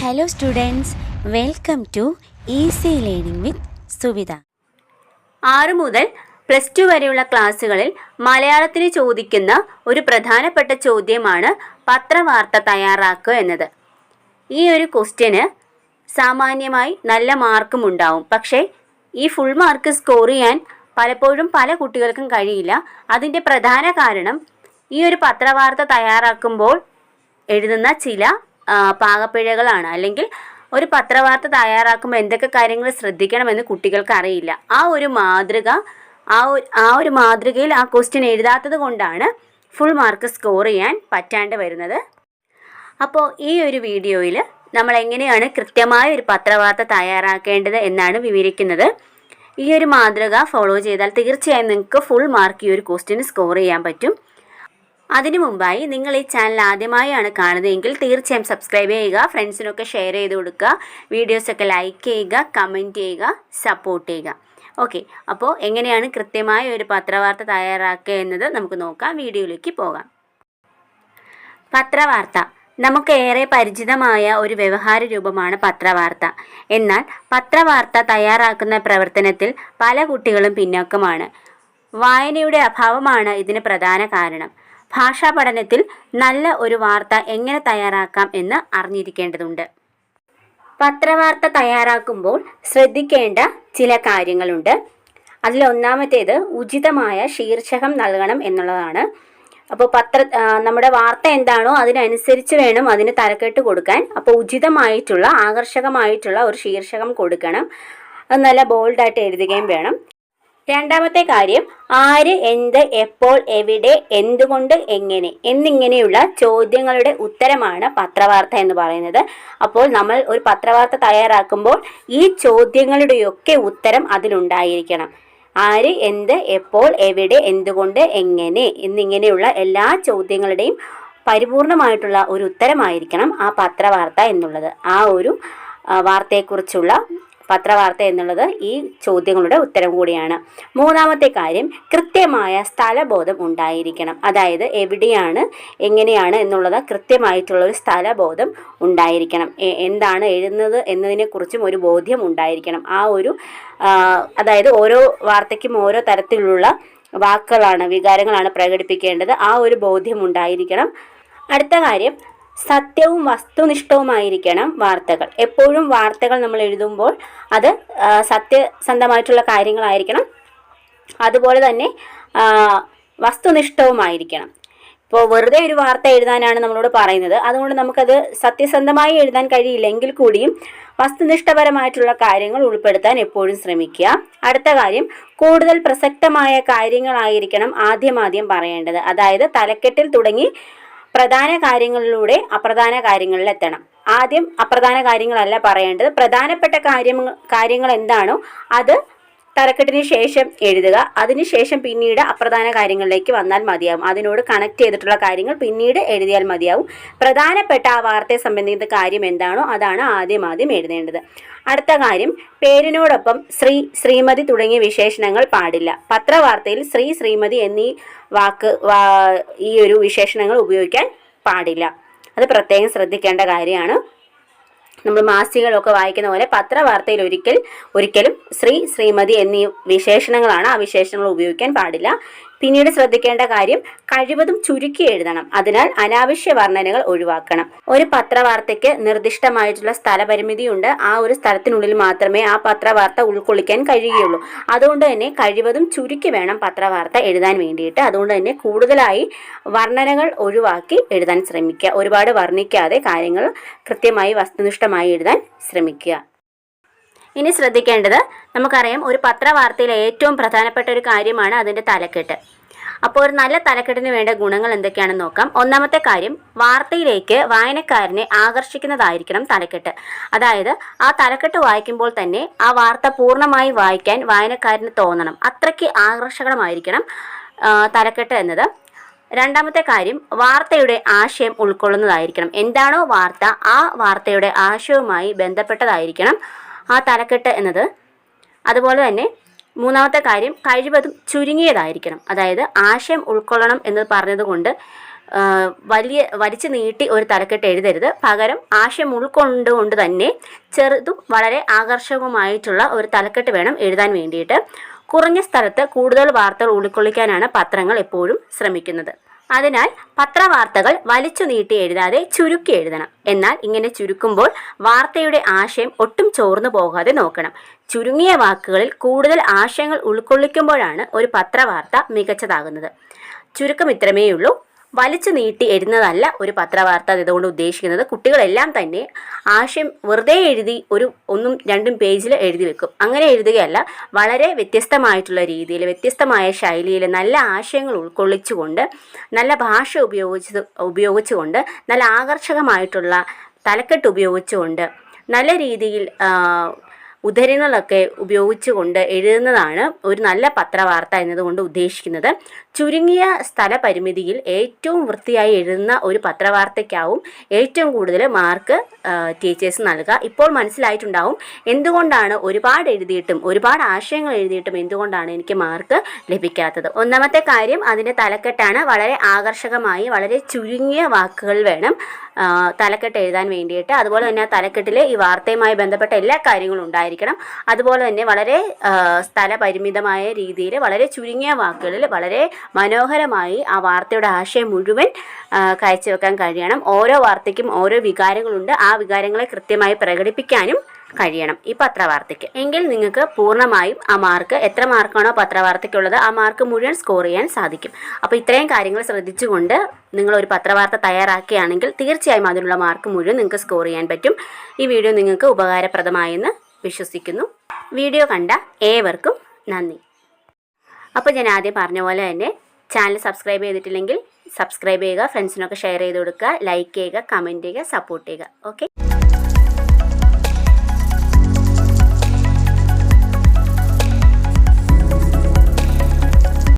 Hello students welcome to easy learning with Suvidha ആറ് മുതൽ plus two വരെയുള്ള ക്ലാസ്സുകളിൽ മലയാളത്തിന് ചോദിക്കുന്ന ഒരു പ്രധാനപ്പെട്ട ചോദ്യമാണ് പത്രവാർത്ത തയ്യാറാക്കുക എന്നത്. ഈ ഒരു ക്വസ്റ്റ്യന് സാമാന്യമായി നല്ല മാർക്കും ഉണ്ടാവും. പക്ഷേ ഈ ഫുൾ മാർക്ക് സ്കോർ ചെയ്യാൻ പലപ്പോഴും പല കുട്ടികൾക്കും കഴിയില്ല. അതിന്റെ പ്രധാന കാരണം ഈ ഒരു പത്രവാർത്ത തയ്യാറാക്കുമ്പോൾ എഴുതുന്ന ചില പാകപ്പിഴകളാണ്. അല്ലെങ്കിൽ ഒരു പത്രവാർത്ത തയ്യാറാക്കുമ്പോൾ എന്തൊക്കെ കാര്യങ്ങൾ ശ്രദ്ധിക്കണമെന്ന് കുട്ടികൾക്ക് അറിയില്ല. ആ ഒരു മാതൃക ആ ആ ഒരു മാതൃകയിൽ ആ ക്വസ്റ്റ്യൻ എഴുതാത്തത് കൊണ്ടാണ് ഫുൾ മാർക്ക് സ്കോർ ചെയ്യാൻ പറ്റാണ്ട് വരുന്നത്. അപ്പോൾ ഈ ഒരു വീഡിയോയിൽ നമ്മൾ എങ്ങനെയാണ് കൃത്യമായ ഒരു പത്രവാർത്ത തയ്യാറാക്കേണ്ടത് എന്നാണ് വിവരിക്കുന്നത്. ഈ ഒരു മാതൃക ഫോളോ ചെയ്താൽ തീർച്ചയായും നിങ്ങൾക്ക് ഫുൾ മാർക്ക് ഈ ഒരു ക്വസ്റ്റ്യന് സ്കോർ ചെയ്യാൻ പറ്റും. അതിനു മുമ്പായി നിങ്ങൾ ഈ ചാനൽ ആദ്യമായാണ് കാണുന്നതെങ്കിൽ തീർച്ചയായും സബ്സ്ക്രൈബ് ചെയ്യുക ഫ്രണ്ട്സിനൊക്കെ ഷെയർ ചെയ്ത് കൊടുക്കുക വീഡിയോസൊക്കെ ലൈക്ക് ചെയ്യുക കമന്റ് ചെയ്യുക സപ്പോർട്ട് ചെയ്യുക. ഓക്കെ അപ്പോൾ എങ്ങനെയാണ് കൃത്യമായ ഒരു പത്രവാർത്ത തയ്യാറാക്കുക എന്നത് നമുക്ക് നോക്കാം വീഡിയോയിലേക്ക് പോകാം. പത്രവാർത്ത. നമുക്ക് ഏറെ പരിചിതമായ ഒരു വ്യവഹാര രൂപമാണ് പത്രവാർത്ത. എന്നാൽ പത്രവാർത്ത തയ്യാറാക്കുന്ന പ്രവർത്തനത്തിൽ പല കുട്ടികളും പിന്നോക്കമാണ്. വായനയുടെ അഭാവമാണ് ഇതിന് പ്രധാന കാരണം. ഭാഷാ പഠനത്തിൽ നല്ല ഒരു വാർത്ത എങ്ങനെ തയ്യാറാക്കാം എന്ന് അറിഞ്ഞിരിക്കേണ്ടതുണ്ട്. പത്രവാർത്ത തയ്യാറാക്കുമ്പോൾ ശ്രദ്ധിക്കേണ്ട ചില കാര്യങ്ങളുണ്ട്. അതിൽ ഒന്നാമത്തേത് ഉചിതമായ ശീർഷകം നൽകണം എന്നുള്ളതാണ്. അപ്പോൾ പത്ര നമ്മുടെ വാർത്ത എന്താണോ അതിനനുസരിച്ച് വേണം അതിന് തലക്കെട്ട് കൊടുക്കാൻ. അപ്പോൾ ഉചിതമായിട്ടുള്ള ആകർഷകമായിട്ടുള്ള ഒരു ശീർഷകം കൊടുക്കണം. അത് നല്ല ബോൾഡായിട്ട് എഴുതുകയും വേണം. രണ്ടാമത്തെ കാര്യം ആര് എന്ത് എപ്പോൾ എവിടെ എന്തുകൊണ്ട് എങ്ങനെ എന്നിങ്ങനെയുള്ള ചോദ്യങ്ങളുടെ ഉത്തരമാണ് പത്രവാർത്ത എന്ന് പറയുന്നത്. അപ്പോൾ നമ്മൾ ഒരു പത്രവാർത്ത തയ്യാറാക്കുമ്പോൾ ഈ ചോദ്യങ്ങളുടെയൊക്കെ ഉത്തരം അതിലുണ്ടായിരിക്കണം. ആര് എന്ത് എപ്പോൾ എവിടെ എന്തുകൊണ്ട് എങ്ങനെ എന്നിങ്ങനെയുള്ള എല്ലാ ചോദ്യങ്ങളുടെയും പരിപൂർണമായിട്ടുള്ള ഒരു ഉത്തരമായിരിക്കണം ആ പത്രവാർത്ത എന്നുള്ളത്. ആ ഒരു വാർത്തയെക്കുറിച്ചുള്ള പത്രവാർത്ത എന്നുള്ളത് ഈ ചോദ്യങ്ങളുടെ ഉത്തരം കൂടിയാണ്. മൂന്നാമത്തെ കാര്യം കൃത്യമായ സ്ഥലബോധം ഉണ്ടായിരിക്കണം. അതായത് എവിടെയാണ് എങ്ങനെയാണ് എന്നുള്ളത് കൃത്യമായിട്ടുള്ള ഒരു സ്ഥലബോധം ഉണ്ടായിരിക്കണം. എന്താണ് എഴുതുന്നത് എന്നതിനെക്കുറിച്ചും ഒരു ബോധ്യം ഉണ്ടായിരിക്കണം. ആ ഒരു അതായത് ഓരോ വാർത്തയ്ക്കും ഓരോ തരത്തിലുള്ള വാക്കുകളാണ് വികാരങ്ങളാണ് പ്രകടിപ്പിക്കേണ്ടത്. ആ ഒരു ബോധ്യം ഉണ്ടായിരിക്കണം. അടുത്ത കാര്യം സത്യവും വസ്തുനിഷ്ഠവുമായിരിക്കണം വാർത്തകൾ. എപ്പോഴും വാർത്തകൾ നമ്മൾ എഴുതുമ്പോൾ അത് സത്യസന്ധമായിട്ടുള്ള കാര്യങ്ങളായിരിക്കണം. അതുപോലെ തന്നെ വസ്തുനിഷ്ഠവുമായിരിക്കണം. ഇപ്പോൾ വെറുതെ ഒരു വാർത്ത എഴുതാനാണ് നമ്മളോട് പറയുന്നത്. അതുകൊണ്ട് നമുക്കത് സത്യസന്ധമായി എഴുതാൻ കഴിയില്ലെങ്കിൽ കൂടിയും വസ്തുനിഷ്ഠപരമായിട്ടുള്ള കാര്യങ്ങൾ ഉൾപ്പെടുത്താൻ എപ്പോഴും ശ്രമിക്കുക. അടുത്ത കാര്യം കൂടുതൽ പ്രസക്തമായ കാര്യങ്ങളായിരിക്കണം ആദ്യമാദ്യം പറയേണ്ടത്. അതായത് തലക്കെട്ടിൽ തുടങ്ങി പ്രധാന കാര്യങ്ങളിലൂടെ അപ്രധാന കാര്യങ്ങളിൽ എത്തണം ആദ്യം അപ്രധാന കാര്യങ്ങളല്ല പറയേണ്ടത്. പ്രധാനപ്പെട്ട കാര്യം കാര്യങ്ങൾ എന്താണോ അത് തലക്കെട്ടിന് ശേഷം എഴുതുക. അതിനുശേഷം പിന്നീട് അപ്രധാന കാര്യങ്ങളിലേക്ക് വന്നാൽ മതിയാവും. അതിനോട് കണക്ട് ചെയ്തിട്ടുള്ള കാര്യങ്ങൾ പിന്നീട് എഴുതിയാൽ മതിയാവും. പ്രധാനപ്പെട്ട ആ വാർത്തയെ സംബന്ധിക്കുന്ന കാര്യം എന്താണോ അതാണ് ആദ്യം ആദ്യം എഴുതേണ്ടത്. അടുത്ത കാര്യം പേരിനോടൊപ്പം ശ്രീ ശ്രീമതി തുടങ്ങിയ വിശേഷണങ്ങൾ പാടില്ല. പത്രവാർത്തയിൽ ശ്രീ ശ്രീമതി എന്നീ വാക്ക് ഈ ഒരു വിശേഷണങ്ങൾ ഉപയോഗിക്കാൻ പാടില്ല. അത് പ്രത്യേകം ശ്രദ്ധിക്കേണ്ട കാര്യമാണ്. നമ്മൾ മാസികകളൊക്കെ വായിക്കുന്ന പോലെ പത്രവാർത്തയിൽ ഒരിക്കൽ ഒരിക്കലും ശ്രീ ശ്രീമതി എന്നീ വിശേഷണങ്ങളാണ് ആ വിശേഷണങ്ങൾ ഉപയോഗിക്കാൻ പാടില്ല. പിന്നീട് ശ്രദ്ധിക്കേണ്ട കാര്യം കഴിവതും ചുരുക്കി എഴുതണം. അതിനാൽ അനാവശ്യ വർണനകൾ ഒഴിവാക്കണം. ഒരു പത്രവാർത്തയ്ക്ക് നിർദ്ദിഷ്ടമായിട്ടുള്ള സ്ഥലപരിമിതിയുണ്ട്. ആ ഒരു സ്ഥലത്തിനുള്ളിൽ മാത്രമേ ആ പത്രവാർത്ത ഉൾക്കൊള്ളിക്കാൻ കഴിയുകയുള്ളൂ. അതുകൊണ്ട് തന്നെ കഴിവതും ചുരുക്കി വേണം പത്രവാർത്ത എഴുതാൻ വേണ്ടിയിട്ട്. അതുകൊണ്ട് തന്നെ കൂടുതലായി വർണനകൾ ഒഴിവാക്കി എഴുതാൻ ശ്രമിക്കുക. ഒരുപാട് വർണിക്കാതെ കാര്യങ്ങൾ കൃത്യമായി വസ്തുനിഷ്ഠമായി എഴുതാൻ ശ്രമിക്കുക. ഇനി ശ്രദ്ധിക്കേണ്ടത് നമുക്കറിയാം ഒരു പത്രവാർത്തയിലെ ഏറ്റവും പ്രധാനപ്പെട്ട ഒരു കാര്യമാണ് അതിന്റെ തലക്കെട്ട്. അപ്പോൾ ഒരു നല്ല തലക്കെട്ടിന് വേണ്ട ഗുണങ്ങൾ എന്തൊക്കെയാണെന്ന് നോക്കാം. ഒന്നാമത്തെ കാര്യം വാർത്തയിലേക്ക് വായനക്കാരനെ ആകർഷിക്കുന്നതായിരിക്കണം തലക്കെട്ട്. അതായത് ആ തലക്കെട്ട് വായിക്കുമ്പോൾ തന്നെ ആ വാർത്ത പൂർണമായി വായിക്കാൻ വായനക്കാരന് തോന്നണം. അത്രയ്ക്ക് ആകർഷകമായിരിക്കണം തലക്കെട്ട് എന്നത്. രണ്ടാമത്തെ കാര്യം വാർത്തയുടെ ആശയം ഉൾക്കൊള്ളുന്നതായിരിക്കണം. എന്താണോ വാർത്ത ആ വാർത്തയുടെ ആശയവുമായി ബന്ധപ്പെട്ടതായിരിക്കണം. ആ തലക്കെട്ട് എന്നത്. അതുപോലെ തന്നെ മൂന്നാമത്തെ കാര്യം കഴിവതും ചുരുങ്ങിയതായിരിക്കണം. അതായത് ആശയം ഉൾക്കൊള്ളണം എന്ന് പറഞ്ഞതുകൊണ്ട് വലിയ വലിച്ചു നീട്ടി ഒരു തലക്കെട്ട് എഴുതരുത്. പകരം ആശയം ഉൾക്കൊണ്ടുകൊണ്ട് തന്നെ ചെറുതും വളരെ ആകർഷകവുമായിട്ടുള്ള ഒരു തലക്കെട്ട് വേണം എഴുതാൻ വേണ്ടിയിട്ട്. കുറഞ്ഞ സ്ഥലത്ത് കൂടുതൽ വാർത്തകൾ ഉൾക്കൊള്ളിക്കാനാണ് പത്രങ്ങൾ എപ്പോഴും ശ്രമിക്കുന്നത്. അതിനാൽ പത്രവാർത്തകൾ വലിച്ചു നീട്ടി എഴുതാതെ ചുരുക്കി എഴുതണം. എന്നാൽ ഇങ്ങനെ ചുരുക്കുമ്പോൾ വാർത്തയുടെ ആശയം ഒട്ടും ചോർന്നു പോകാതെ നോക്കണം. ചുരുങ്ങിയ വാക്കുകളിൽ കൂടുതൽ ആശയങ്ങൾ ഉൾക്കൊള്ളിക്കുമ്പോഴാണ് ഒരു പത്രവാർത്ത മികച്ചതാകുന്നത്. ചുരുക്കം ഇത്രമേയുള്ളൂ. വലിച്ചു നീട്ടി എഴുതുന്നതല്ല ഒരു പത്രവാർത്ത ഇതുകൊണ്ട് ഉദ്ദേശിക്കുന്നത്. കുട്ടികളെല്ലാം തന്നെ ആശയം വെറുതെ എഴുതി ഒരു ഒന്നും രണ്ടും പേജിൽ എഴുതി വെക്കും. അങ്ങനെ എഴുതുകയല്ല വളരെ വ്യത്യസ്തമായിട്ടുള്ള രീതിയിൽ വ്യത്യസ്തമായ ശൈലിയിൽ നല്ല ആശയങ്ങൾ ഉൾക്കൊള്ളിച്ചുകൊണ്ട് നല്ല ഭാഷ ഉപയോഗിച്ച് ഉപയോഗിച്ചുകൊണ്ട് നല്ല ആകർഷകമായിട്ടുള്ള തലക്കെട്ട് ഉപയോഗിച്ചുകൊണ്ട് നല്ല രീതിയിൽ ആ, ഉദ്ധരണികളൊക്കെ ഉപയോഗിച്ചുകൊണ്ട് എഴുതുന്നതാണ് ഒരു നല്ല പത്രവാർത്ത എന്നതുകൊണ്ട് ഉദ്ദേശിക്കുന്നത്. ചുരുങ്ങിയ സ്ഥലപരിമിതിയിൽ ഏറ്റവും വൃത്തിയായി എഴുതുന്ന ഒരു പത്രവാർത്തയ്ക്കാവും ഏറ്റവും കൂടുതൽ മാർക്ക് ടീച്ചേഴ്സ് നൽകുക. ഇപ്പോൾ മനസ്സിലായിട്ടുണ്ടാവും എന്തുകൊണ്ടാണ് ഒരുപാട് എഴുതിയിട്ടും ഒരുപാട് ആശയങ്ങൾ എഴുതിയിട്ടും എന്തുകൊണ്ടാണ് എനിക്ക് മാർക്ക് ലഭിക്കാത്തത്. ഒന്നാമത്തെ കാര്യം അതിന്റെ തലക്കെട്ടാണ് വളരെ ആകർഷകമായി വളരെ ചുരുങ്ങിയ വാക്കുകൾ വേണം തലക്കെട്ട് എഴുതാൻ വേണ്ടിയിട്ട്. അതുപോലെ തന്നെ ആ തലക്കെട്ടിൽ ഈ വാർത്തയുമായി ബന്ധപ്പെട്ട എല്ലാ കാര്യങ്ങളും ഉണ്ടായിരിക്കണം അതുപോലെ തന്നെ വളരെ സ്ഥലപരിമിതമായ രീതിയിൽ വളരെ ചുരുങ്ങിയ വാക്കുകളിൽ വളരെ മനോഹരമായി ആ വാർത്തയുടെ ആശയം മുഴുവൻ കാഴ്ചവെക്കാൻ കഴിയണം. ഓരോ വാർത്തയ്ക്കും ഓരോ വികാരങ്ങളുണ്ട്. ആ വികാരങ്ങളെ കൃത്യമായി പ്രകടിപ്പിക്കാനും കഴിയണം ഈ പത്രവാർത്തയ്ക്ക്. എങ്കിൽ നിങ്ങൾക്ക് പൂർണമായും ആ മാർക്ക് എത്ര മാർക്കാണോ പത്രവാർത്തയ്ക്കുള്ളത് ആ മാർക്ക് മുഴുവൻ സ്കോർ ചെയ്യാൻ സാധിക്കും. അപ്പോൾ ഇത്രയും കാര്യങ്ങൾ ശ്രദ്ധിച്ചുകൊണ്ട് നിങ്ങൾ ഒരു പത്രവാർത്ത തയ്യാറാക്കുകയാണെങ്കിൽ തീർച്ചയായും അതിനുള്ള മാർക്ക് മുഴുവൻ നിങ്ങൾക്ക് സ്കോർ ചെയ്യാൻ പറ്റും. ഈ വീഡിയോ നിങ്ങൾക്ക് ഉപകാരപ്രദമായെന്ന് വിശ്വസിക്കുന്നു. വീഡിയോ കണ്ട ഏവർക്കും നന്ദി. അപ്പോൾ ഞാൻ ആദ്യം പറഞ്ഞ പോലെ തന്നെ ചാനൽ സബ്സ്ക്രൈബ് ചെയ്തിട്ടില്ലെങ്കിൽ സബ്സ്ക്രൈബ് ചെയ്യുക ഫ്രണ്ട്സിനൊക്കെ ഷെയർ ചെയ്ത് കൊടുക്കുക ലൈക്ക് ചെയ്യുക കമന്റ് ചെയ്യുക സപ്പോർട്ട് ചെയ്യുക. ഓക്കെ